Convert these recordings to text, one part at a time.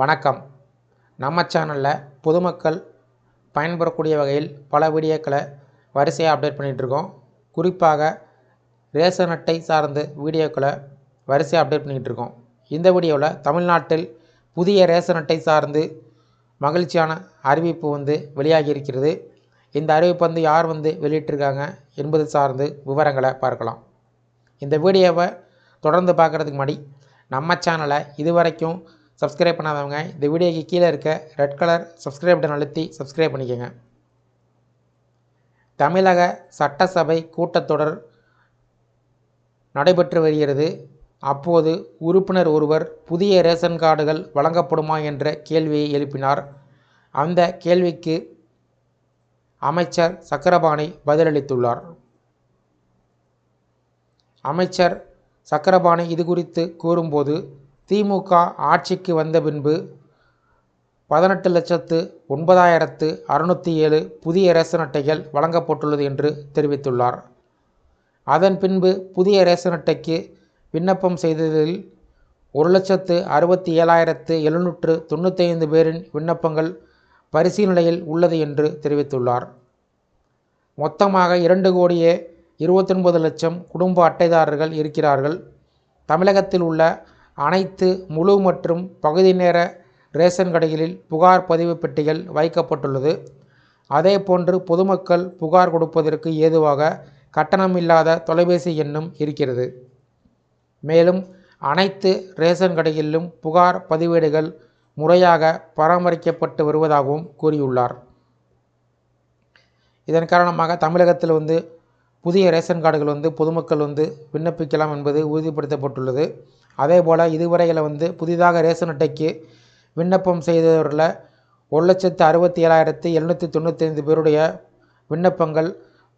வணக்கம். நம்ம சேனலில் பொதுமக்கள் பயன்பெறக்கூடிய வகையில் பல வீடியோக்களை வரிசையாக அப்டேட் பண்ணிகிட்ருக்கோம் குறிப்பாக ரேஷன் அட்டை சார்ந்த வீடியோக்களை வரிசையாக அப்டேட் பண்ணிகிட்ருக்கோம் இந்த வீடியோவில் தமிழ்நாட்டில் புதிய ரேஷன் அட்டை சார்ந்து மகிழ்ச்சியான அறிவிப்பு வந்து வெளியாகி இருக்கிறது. இந்த அறிவிப்பு வந்து யார் வந்து வெளியிட்டிருக்காங்க என்பது சார்ந்து விவரங்களை பார்க்கலாம். இந்த வீடியோவை தொடர்ந்து பார்க்குறதுக்கு முன்னாடி நம்ம சேனலை இதுவரைக்கும் சப்ஸ்கிரைப் பண்ணாதவங்க இந்த வீடியோக்கு கீழே இருக்க ரெட் கலர் சப்ஸ்கிரைப் பட்டன் அழுத்தி சப்ஸ்கிரைப் பண்ணிக்கோங்க. தமிழக சட்டசபை கூட்டத்தொடர் நடைபெற்று வருகிறது. அப்போது உறுப்பினர் ஒருவர் புதிய ரேஷன் கார்டுகள் வழங்கப்படுமா என்ற கேள்வியை எழுப்பினார். அந்த கேள்விக்கு அமைச்சர் சக்கரபாணி பதிலளித்துள்ளார். அமைச்சர் சக்கரபாணி இது குறித்து கூறும்போது திமுக ஆட்சிக்கு வந்த பின்பு பதினெட்டு லட்சத்து ஒன்பதாயிரத்து அறுநூற்றி ஏழு புதிய ரேஷன் அட்டைகள் வழங்கப்பட்டுள்ளது என்று தெரிவித்துள்ளார். அதன் பின்பு புதிய ரேஷன் அட்டைக்கு விண்ணப்பம் செய்ததில் ஒரு லட்சத்து அறுபத்தி ஏழாயிரத்து எழுநூற்று தொண்ணூற்றைந்து பேரின் விண்ணப்பங்கள் பரிசீலனையில் உள்ளது என்று தெரிவித்துள்ளார். மொத்தமாக இரண்டு கோடியே இருபத்தொன்பது லட்சம் குடும்ப அட்டைதாரர்கள் இருக்கிறார்கள். தமிழகத்தில் உள்ள அனைத்து முழு மற்றும் பகுதி நேர ரேஷன் கடைகளில் புகார் பதிவு பெட்டிகள் வைக்கப்பட்டுள்ளது. அதேபோன்று பொதுமக்கள் புகார் கொடுப்பதற்கு ஏதுவாக கட்டணமில்லாத தொலைபேசி எண்ணும் இருக்கிறது. மேலும் அனைத்து ரேஷன் கடைகளிலும் புகார் பதிவேடுகள் முறையாக பராமரிக்கப்பட்டு வருவதாகவும் கூறியுள்ளார். இதன் காரணமாக தமிழகத்தில் வந்து புதிய ரேஷன் கார்டுகள் வந்து பொதுமக்கள் வந்து விண்ணப்பிக்கலாம் என்பது உறுதிப்படுத்தப்பட்டுள்ளது. அதேபோல் இதுவரையில் வந்து புதிதாக ரேஷன் அட்டைக்கு விண்ணப்பம் செய்தவரில் ஒரு லட்சத்து அறுபத்தி ஏழாயிரத்தி எழுநூற்றி தொண்ணூற்றி ஐந்து பேருடைய விண்ணப்பங்கள்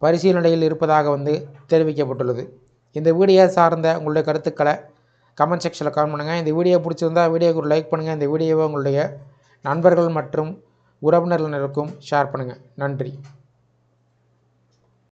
பரிசீலனையில் இருப்பதாக வந்து தெரிவிக்கப்பட்டுள்ளது. இந்த வீடியோ சார்ந்த உங்களுடைய கருத்துக்களை கமெண்ட் செக்ஷனில் கமெண்ட் பண்ணுங்கள் இந்த வீடியோ பிடிச்சிருந்தா வீடியோக்கு ஒரு லைக் பண்ணுங்கள் இந்த வீடியோவை உங்களுடைய நண்பர்கள் மற்றும் உறவினர்களுக்கும் ஷேர் பண்ணுங்கள் நன்றி.